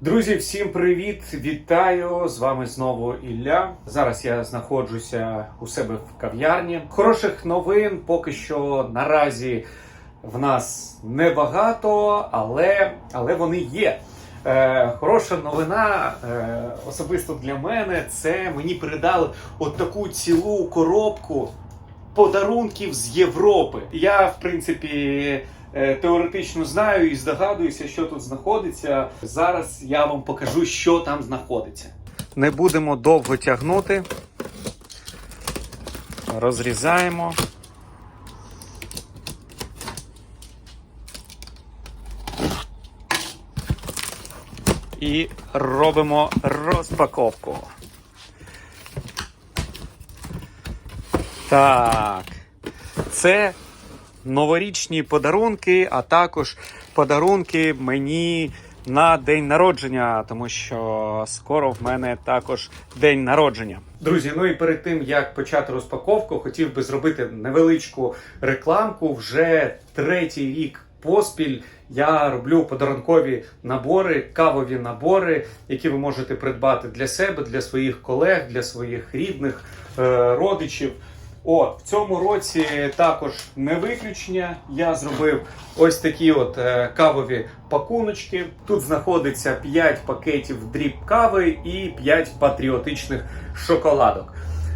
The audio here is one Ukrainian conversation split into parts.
Друзі, всім привіт! Вітаю! З вами знову Ілля. Зараз я знаходжуся у себе в кав'ярні. Хороших новин поки що наразі в нас небагато, але, але вони є. Е, хороша новина е, особисто для мене це мені передали от таку цілу коробку подарунків з Європи. Я, в принципі, е, теоретично знаю і здогадуюся, що тут знаходиться. Зараз я вам покажу, що там знаходиться. Не будемо довго тягнути. Розрізаємо. І робимо розпаковку. Так. Це новорічні подарунки, а також подарунки мені на день народження, тому що скоро в мене також день народження. Друзі, ну і перед тим як почати розпаковку, хотів би зробити невеличку рекламку. Вже третій рік поспіль я роблю подарункові набори, кавові набори, які ви можете придбати для себе, для своїх колег, для своїх рідних, е, родичів. От в цьому році також не виключення. Я зробив ось такі от е, кавові пакуночки. Тут знаходиться 5 пакетів дріб кави і 5 патріотичних шоколадок.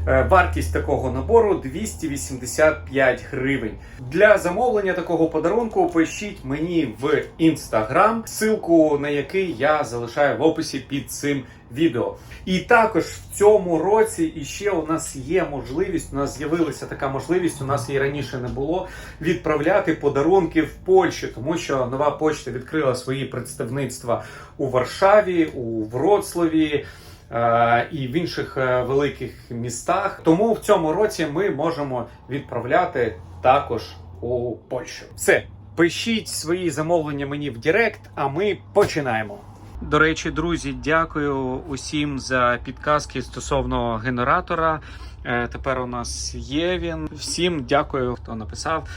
Е, Вартість такого набору 285 гривень. Для замовлення такого подарунку пишіть мені в інстаграм, ссылку на який я залишаю в описі під цим відео. І також в цьому році іще у нас є можливість. У нас з'явилася така можливість. У нас її раніше не було відправляти подарунки в Польщу, тому що нова почта відкрила свої представництва у Варшаві, у Вроцлаві. е, І в інших е, великих містах. Тому в цьому році ми можемо відправляти також у Польщу. Все, пишіть свої замовлення мені в Директ, а ми починаємо. До речі, друзі, дякую усім за підказки стосовно генератора. Е, Тепер у нас є він. Всім дякую, хто написав.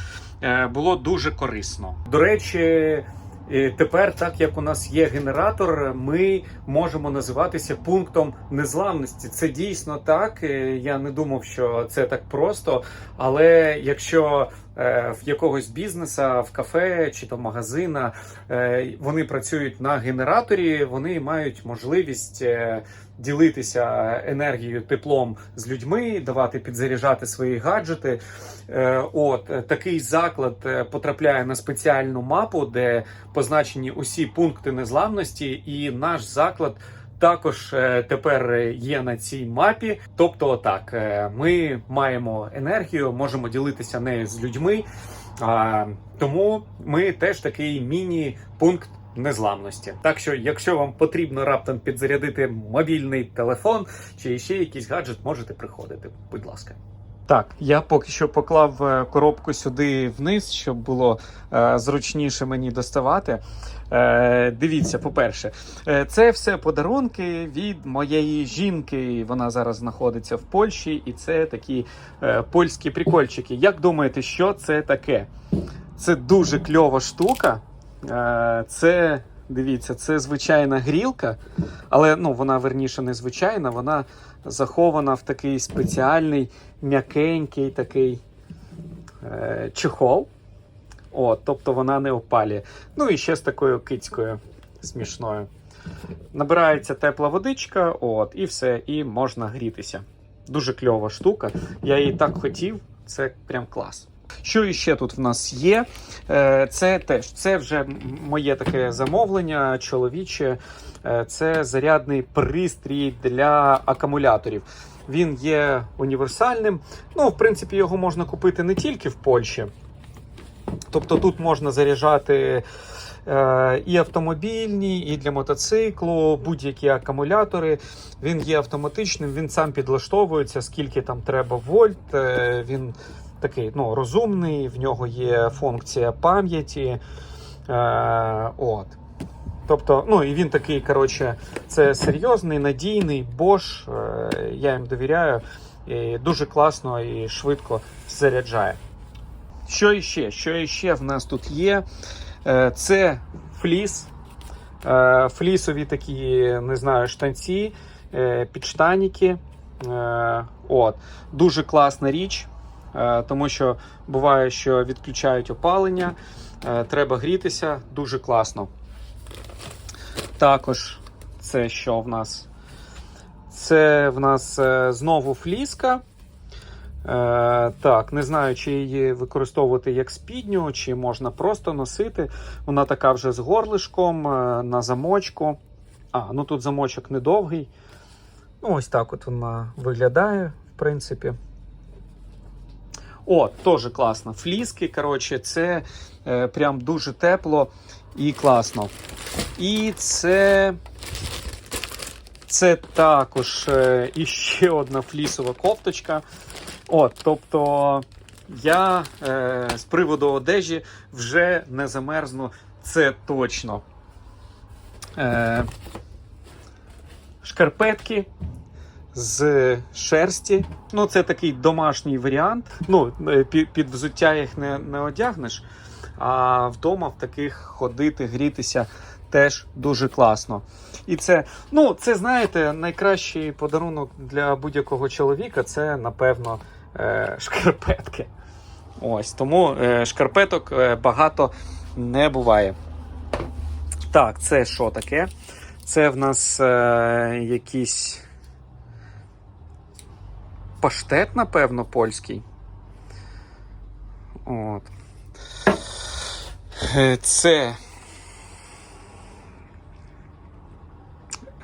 Е, Було дуже корисно. До речі, е, тепер, так як у нас є генератор, ми можемо називатися пунктом незламності. Це дійсно так. Я не думав, що це так просто. Але якщо в якогось бізнеса, в кафе чи то магазина е, вони працюють на генераторі, вони мають можливість е, ділитися енергією, теплом з людьми, давати підзаряджати свої гаджети. Е, От е, такий заклад е, потрапляє на спеціальну мапу, де позначені усі пункти незламності, і наш заклад. Також е, тепер є на цій мапі. Тобто, так, е, ми маємо енергію, можемо ділитися нею з людьми. Тому ми теж такий міні-пункт незламності. Так що, якщо вам потрібно раптом підзарядити мобільний телефон чи ще якийсь гаджет, можете приходити. Будь ласка. Так, я поки що поклав е, коробку сюди вниз, щоб було е, зручніше мені доставати. Е, дивіться, по-перше, е, це все подарунки від моєї жінки. Вона зараз знаходиться в Польщі, і це такі е, польські прикольчики. Як думаєте, що це таке? Це дуже кльова штука. Е, це. Дивіться, це звичайна грілка, але ну, вона верніше не звичайна, вона захована в такий спеціальний м'якенький такий е, чехол. О, тобто вона не опалює. Ну і ще з такою кицькою смішною. Набирається тепла водичка, от, і все, і можна грітися. Дуже кльова штука. Я її так хотів, це прям клас. Що іще тут в нас є? Е, Це теж це вже моє таке замовлення чоловіче. Е, Це зарядний пристрій для акумуляторів. Він є універсальним. Ну, в принципі, його можна купити не тільки в Польщі. Тобто тут можна заряджати е, і автомобільні, і для мотоциклу, будь-які акумулятори. Він є автоматичним, він сам підлаштовується, скільки там треба вольт. Е, він такий ну, розумний, в нього є функція пам'яті. Е, от. Тобто, ну і він такий, коротше, це серйозний, надійний Bosch. Е, я їм довіряю. І дуже класно і швидко заряджає. Що іще? Що іще в нас тут є? Е, Це фліс. Е, флісові такі, не знаю, штанці, е, підштаніки. Е, от. Дуже класна річ, тому що буває, що відключають опалення, е, треба грітися, дуже класно. Також це що в нас? Це в нас е, знову фліска. Е, так, не знаю, чи її використовувати як спідню, чи можна просто носити. Вона така вже з горлишком е, на замочку. А, ну тут замочок недовгий. Ну, ось так от вона виглядає, в принципі. О, теж класно. Фліски, коротше, це е, прям дуже тепло і класно. І це. Це також е, іще одна флісова кофточка. От, тобто я е, з приводу одежі вже не замерзну, це точно. Е, шкарпетки з шерсті. Ну, це такий домашній варіант. Ну, е, під, взуття їх не, не одягнеш, а вдома в таких ходити, грітися теж дуже класно. І це, ну, це знаєте, найкращий подарунок для будь-якого чоловіка це, напевно, е, шкарпетки. Ось тому е, шкарпеток багато не буває. Так, це що таке? Це в нас е, якийсь паштет, напевно, польський. От. Е, Це.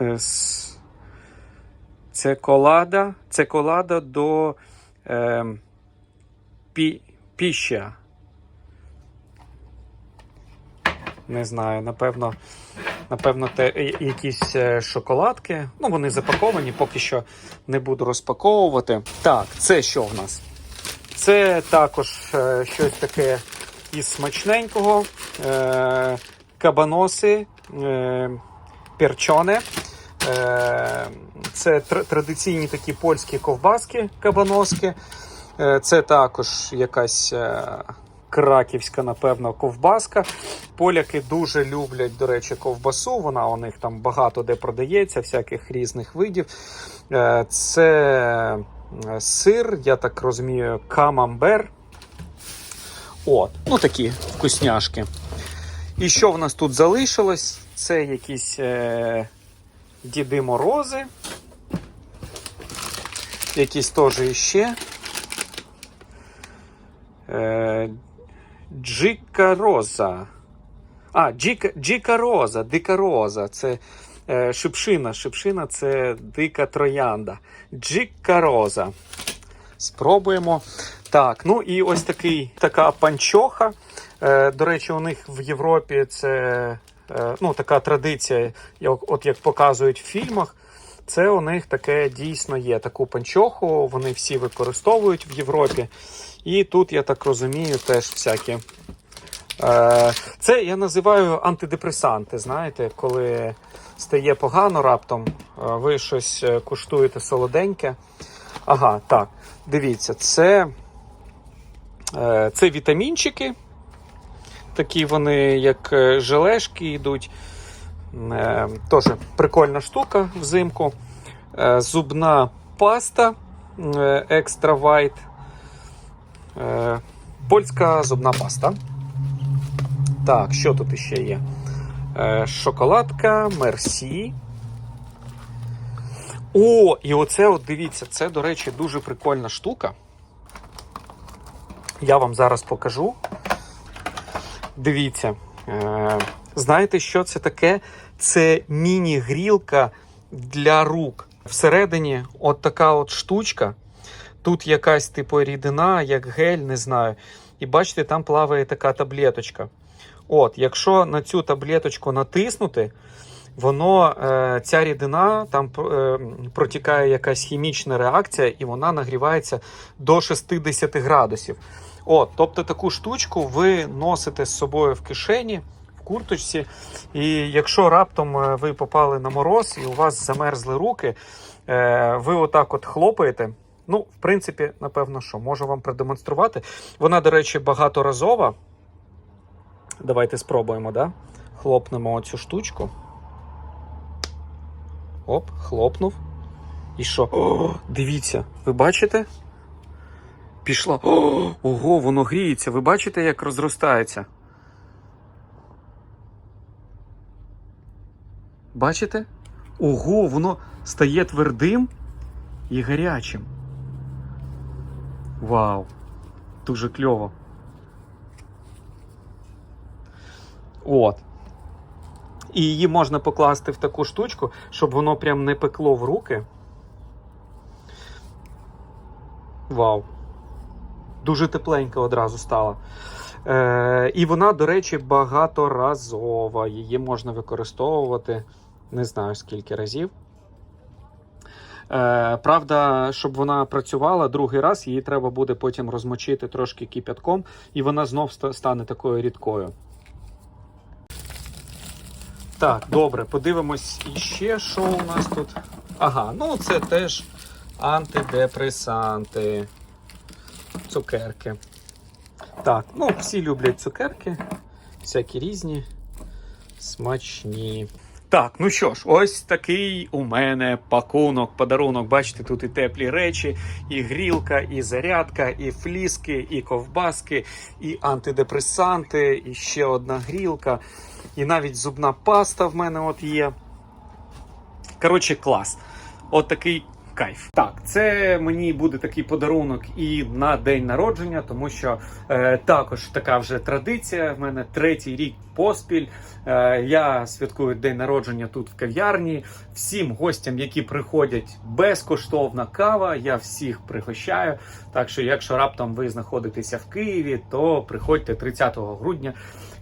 е, Це колада. Це колада до е, пі, піща. Не знаю, напевно, напевно, те е, якісь е, шоколадки. Ну, вони запаковані, поки що не буду розпаковувати. Так, це що в нас? Це також е, щось таке із смачненького. Е, кабаноси, е, перчоне. Е, це тр- традиційні такі польські ковбаски кабаноски. Е, це також якась е, краківська, напевно, ковбаска. Поляки дуже люблять, до речі, ковбасу. Вона у них там багато де продається, всяких різних видів. Е, Це е, сир, я так розумію, камамбер. От, ну такі вкусняшки. І що в нас тут залишилось? Це якісь е, Діди Морози. Якісь теж іще. Е, Джика Роза. А, Джика, Джика Роза, Дика Роза. Це е, шипшина. Шипшина це дика троянда. Джика Роза. Спробуємо. Так, ну і ось такий, така панчоха. Е, до речі, у них в Європі це е, ну, така традиція, як, от як показують в фільмах. Це у них таке дійсно є. Таку панчоху вони всі використовують в Європі. І тут, я так розумію, теж всякі. Е, це я називаю антидепресанти. Знаєте, коли стає погано раптом, е, ви щось е, куштуєте солоденьке. Ага, так, дивіться, це, це вітамінчики. Такі вони, як желешки йдуть. Е, Теж прикольна штука взимку. Е, Зубна паста е, Extra White. Е, Польська зубна паста. Так, що тут іще є? Шоколадка, Мерсі. О, і оце, от дивіться, це, до речі, дуже прикольна штука. Я вам зараз покажу. Дивіться. Е, знаєте, що це таке? Це міні-грілка для рук. Всередині от така от штучка. Тут якась типу рідина, як гель, не знаю. І бачите, там плаває така таблеточка. От, якщо на цю таблеточку натиснути, воно, е, ця рідина, там е, протікає якась хімічна реакція, і вона нагрівається до 60 градусів. От, тобто таку штучку ви носите з собою в кишені, в курточці. І якщо раптом е, ви попали на мороз і у вас замерзли руки, е, ви отак от хлопаєте. Ну, в принципі, напевно, що можу вам продемонструвати. Вона, до речі, багаторазова. Давайте спробуємо, да? Хлопнемо оцю штучку. Оп, хлопнув. І що? О, дивіться, ви бачите? Пішла. О, ого, воно гріється. Ви бачите, як розростається? Бачите? Ого, воно стає твердим і гарячим. Вау! Дуже кльово. От. І її можна покласти в таку штучку, щоб воно прям не пекло в руки. Вау. Дуже тепленька одразу стала. Е, і вона, до речі, багаторазова. Її можна використовувати не знаю скільки разів. Е, правда, щоб вона працювала другий раз, її треба буде потім розмочити трошки кипятком, і вона знов стане такою рідкою. Так, добре, подивимось іще, що у нас тут. Ага, ну це теж антидепресанти. Цукерки. Так, ну всі люблять цукерки, всякі різні, смачні. Так, ну що ж, ось такий у мене пакунок, подарунок. Бачите, тут і теплі речі, і грілка, і зарядка, і фліски, і ковбаски, і антидепресанти, і ще одна грілка, і навіть зубна паста в мене от є. Коротше, клас. От такий кайф. Так, це мені буде такий подарунок і на день народження, тому що е, також така вже традиція. В мене третій рік поспіль. Е, я святкую день народження тут в кав'ярні. Всім гостям, які приходять, безкоштовна кава. Я всіх пригощаю. Так що, якщо раптом ви знаходитеся в Києві, то приходьте 30 грудня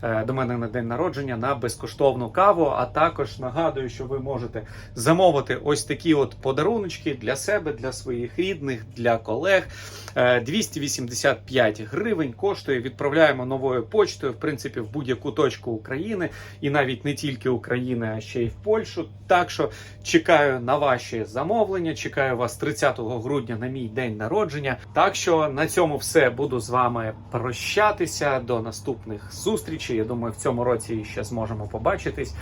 е, до мене на день народження на безкоштовну каву. А також нагадую, що ви можете замовити ось такі от подаруночки для себе, для своїх рідних, для колег. Е, 285 гривень коштує. Відправляємо новою почтою, в принципі, в будь-яку точку України, і навіть не тільки України, а ще й в Польщу. Так що чекаю на ваші замовлення. Чекаю вас 30 грудня на мій день народження. Так що на цьому все буду з вами прощатися до наступних зустрічей. Я думаю, в цьому році ще зможемо побачитись.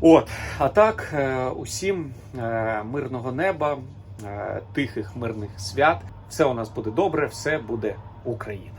От, а так, е, усім е, мирного неба, е, тихих мирних свят. Все у нас буде добре, все буде Україна.